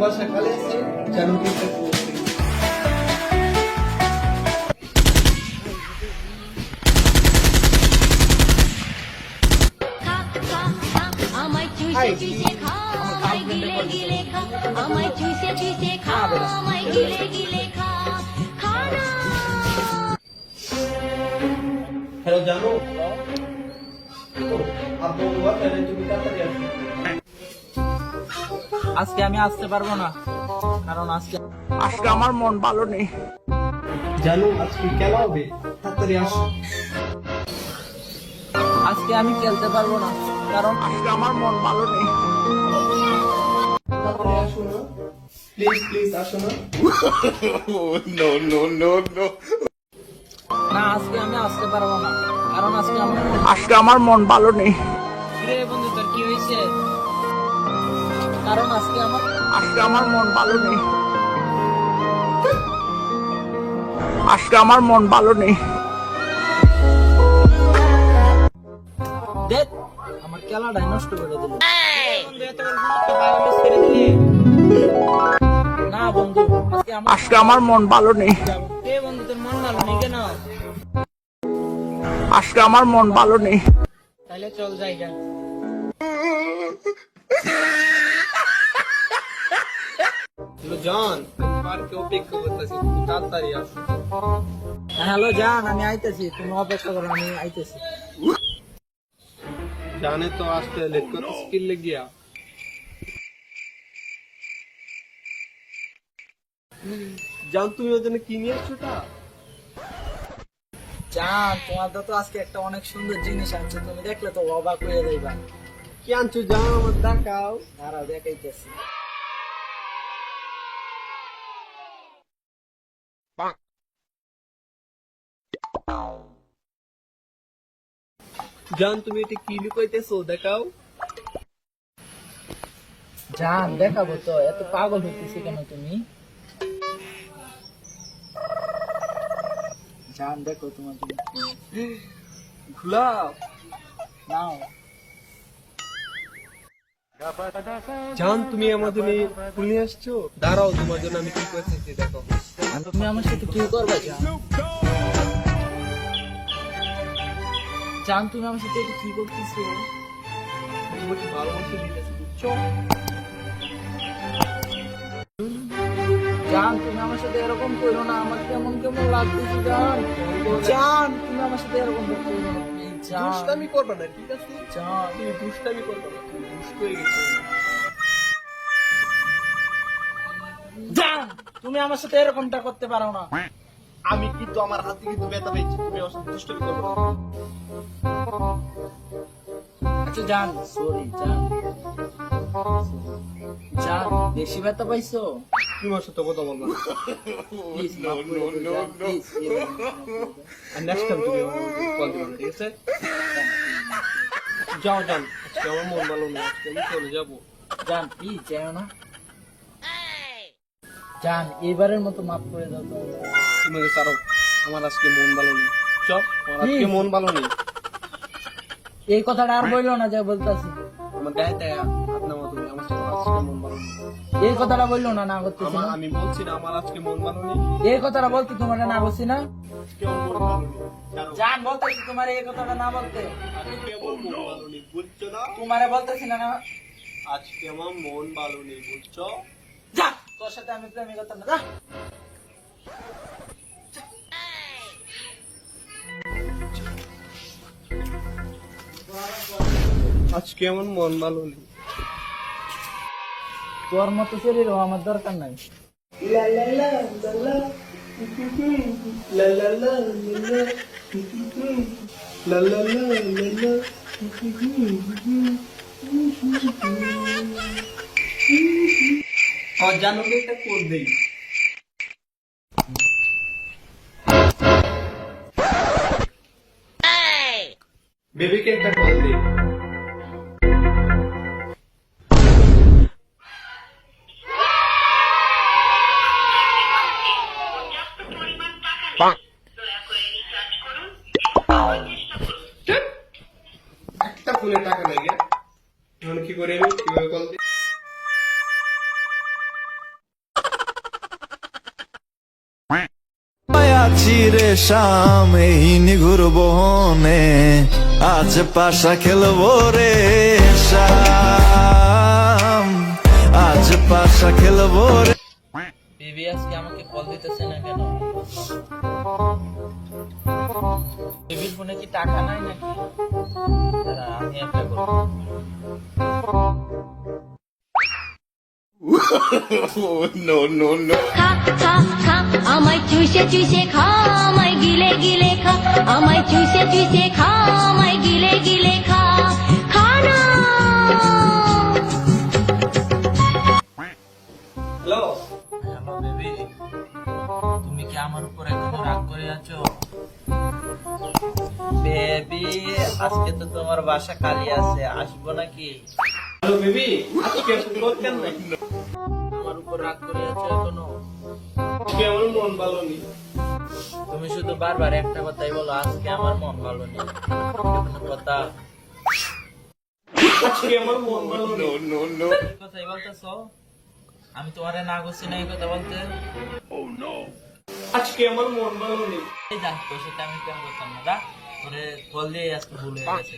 वर्षाकाल से जनवरी तक होती है। আমায় গিলে গিলে খা আমায় চুইসে চুইসে খা আমায় গিলে গিলে খা খানা हेलो जानू। आप बोलूँगा पहले जो बिता कर আজকে আমি আসতে পারব না কারণ আজকে আজকে আমার মন ভালো নেই। জানো আজকে খেলা হবে তাড়াতাড়ি আসো। আজকে আমি খেলতে পারব না কারণ আজকে আমার মন ভালো নেই। আসো না প্লিজ প্লিজ আসো না না আজকে আমি আসতে পারব না কারণ আজকে আমার আজকে আমার মন ভালো নেই। রে বন্ধু তোর কি হয়েছে? কারণ আজকে আমার আজকে আমার মন ভালো নেই। আজকে আমার মন ভালো নেই। দেখ আমার খেলাটাই নষ্ট করে দিল। না বন্ধু আজকে আমার মন ভালো নেই। বন্ধু তোর মন ভালো নেই কেন? আজকে আমার মন ভালো নেই। তাহলে চল যাই যা জান পার্কে অপেক্ষা করতেছি তাড়াতাড়ি আসো হ্যালো জান আমি আইতেছি। তুমি অপেক্ষা করো আমি আইতেছি। জানে তো আসতে লেট করতে স্কিল লেগিয়া? জান তুমি ওর জন্য কি নিয়ে আসছোটা জান তোমার তো আজকে একটা অনেক সুন্দর জিনিস আনছো। তুমি দেখলে তো অবাক হয়ে যাইবা। কি আনছো জান আমার দেখাও। দাঁড়াও দেখাইতেছি। জান তুমি এটা কি লুকাইতেছো? দেখাও। জান দেখাবো তো এত পাগল হইতেছে কেন তুমি? জান দেখো তোমার জন্য কি। নাও। জান তুমি আমার জন্য ফুল নিয়ে আসছো? দাঁড়াও তোমার জন্য আমি কি করতেছি দেখো। তুমি আমার সাথে কি করবে জান? জান তুমি আমার সাথে কি করতেছো। তোমাকে ভালোবাসা দিতেছি বুঝছ? জান তুমি আমার সাথে এরকম করো না আমার কেমন কেমন লাগতেছে জান? জান তুমি আমার সাথে এরকম করো না দুষ্টামি করবে না ঠিক আছে? জান। তুমি দুষ্টামি করবে না তুমি দুষ্ট হয়ে গেছো। জান তুমি আমার সাথে এরকমটা করতে পারো না। আমি কিন্তু আমার হাতে কিন্তু ব্যথা পেয়েছি তুমি দুষ্টামি করবে না আচ্ছা জান সরি জান জান বেশি ব্যথা পাইছো? তুমি আমার সাথে কথা বলবে না। আর নেক্সট টাইম তুমি কল দিবে ঠিক আছে? যাও যান আজকে আমার মন ভালো নেই আজকে আমি চলে যাব। জান প্লিজ যেও না। জান এইবারের মতো মাফ করে দাও তো তোমাকে ছাড়ো আমার আজকে মন ভালো নেই। আমার আজকে মন ভালো নেই। এই কথাটা আর বলল না যা বলতাছি। আমার গায়ে দেয় আপনার মতো আমার সাথে আজকে মন ভালো নেই। এই কথাটা বলল না না না। আমি বলছি না আমার আজকে মন ভালো নেই। এই কথাটা বলতে তোমার না বলছি না। জান বলতেছি তোমার এই কথাটা না বলতে। বুঝছ না? তোমারে বলতেছি না না। আজকে আমার মন ভালো নেই বুঝছ? যা তোর সাথে আমি প্রেমী করতাম না আজকে এমন মন ভালো নেই তোর মতো শরীর আমার দরকার নাই। অজানকে একটা দেই বেবিকে একটা কর দেই কীভাবে কল চিরে শাম, এই ঘুরবো বহনে। আজ পাশা খেলব রে শাম। আজ পাশা খেলব রে। বেবি আজকে আমাকে কল দিতেছে না কেন? ফোনে কি টাকা নাই নাকি? আমি একটা করব খা খা খা আমায় চুষে চুষে খা আমায় গিলে গিলে খা আমায় চুষে চুষে খা। আমার উপর এখনও রাগ করে আছো বেবি আজকে তো তোমার বাসা খালি আছে আসব নাকি? হ্যালো বেবি আজকে কেন নাই আমার উপর রাগ করে আছো এখনও? আজকে আমার মন ভালো নেই। তুমি শুধু বারবার একটা কথাই বলো আজকে আমার মন ভালো নেই। কথা? আজকে আমার মন ভালো নেই। কি কথাই বলতেছো? আমি তোমারে না করছি না এই কথা বলতে? আজকে আমার মন ভালো নেই। যা, তোর সাথে আমি কেমন করতাম না তোরে বল দিয়ে আজকে ভুলে গেছে